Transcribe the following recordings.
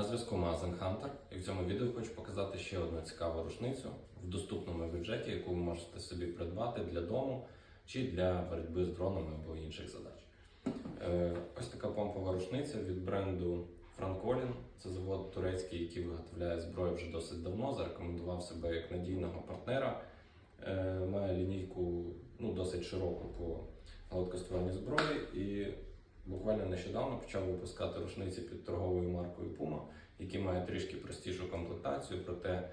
На зв'язку магазин Hunter і в цьому відео хочу показати ще одну цікаву рушницю в доступному бюджеті, яку ви можете собі придбати для дому чи для боротьби з дронами або інших задач. Е, Ось така помпова рушниця від бренду Francolin. Це завод турецький, який виготовляє зброю вже досить давно. Зарекомендував себе як надійного партнера. Е, Має лінійку ну, досить широку по гладкоствольній зброї і буквально нещодавно почав випускати рушниці під торговою маркою Puma, які мають трішки простішу комплектацію, проте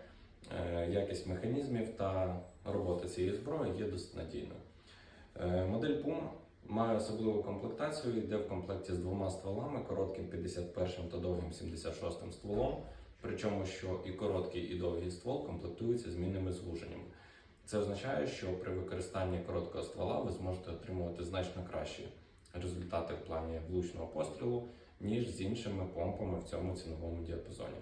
е, якість механізмів та робота цієї зброї є досить надійною. Е, Модель Puma має особливу комплектацію, йде в комплекті з двома стволами, коротким 51 та довгим 76 стволом. Причому, що і короткий, і довгий ствол комплектуються змінними звуженнями. Це означає, що при використанні короткого ствола ви зможете отримувати значно кращі результати в плані влучного пострілу, ніж з іншими помпами в цьому ціновому діапазоні.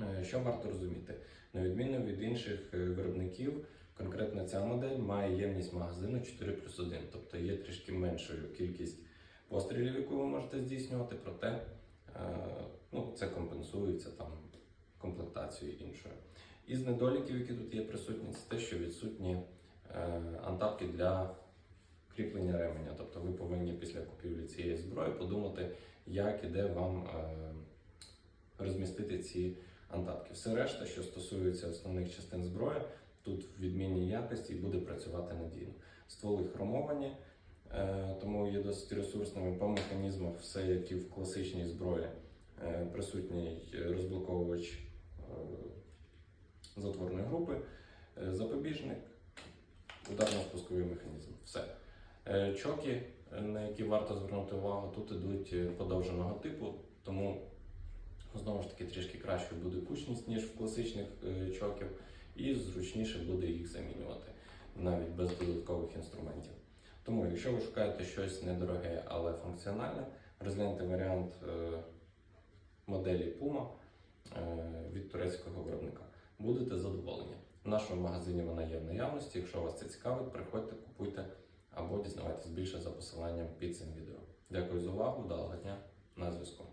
Е, Що варто розуміти? На відміну від інших е, виробників, конкретно ця модель має ємність магазину 4 плюс 1, тобто є трішки меншою кількість пострілів, яку ви можете здійснювати, проте е, ну, це компенсується там комплектацією іншою. Із недоліків, які тут є присутні, це те, що відсутні антапки для кріплення ременя. Тобто ви повинні після купівлі цієї зброї подумати, як і де вам е, розмістити ці антапки. Все решта, що стосується основних частин зброї, тут в відмінній якості буде працювати надійно. Стволи хромовані, е, тому є досить ресурсними по механізмах, все як і в класичній зброї. Е, Присутній розблоковувач затворної групи, запобіжник, ударно-спусковий механізм. Все. Е, Чоки, е, на які варто звернути увагу, тут ідуть е, подовженого типу, тому знову ж таки трішки кращою буде кучність, ніж в класичних чоків, і зручніше буде їх замінювати навіть без додаткових інструментів. Тому, якщо ви шукаєте щось недороге, але функціональне, розгляньте варіант моделі Puma від турецького виробника. Будете задоволені. В нашому магазині вона є в наявності. Якщо вас це цікавить, приходьте, купуйте або дізнавайтесь більше за посиланням під цим відео. Дякую за увагу, далого дня на зв'язку.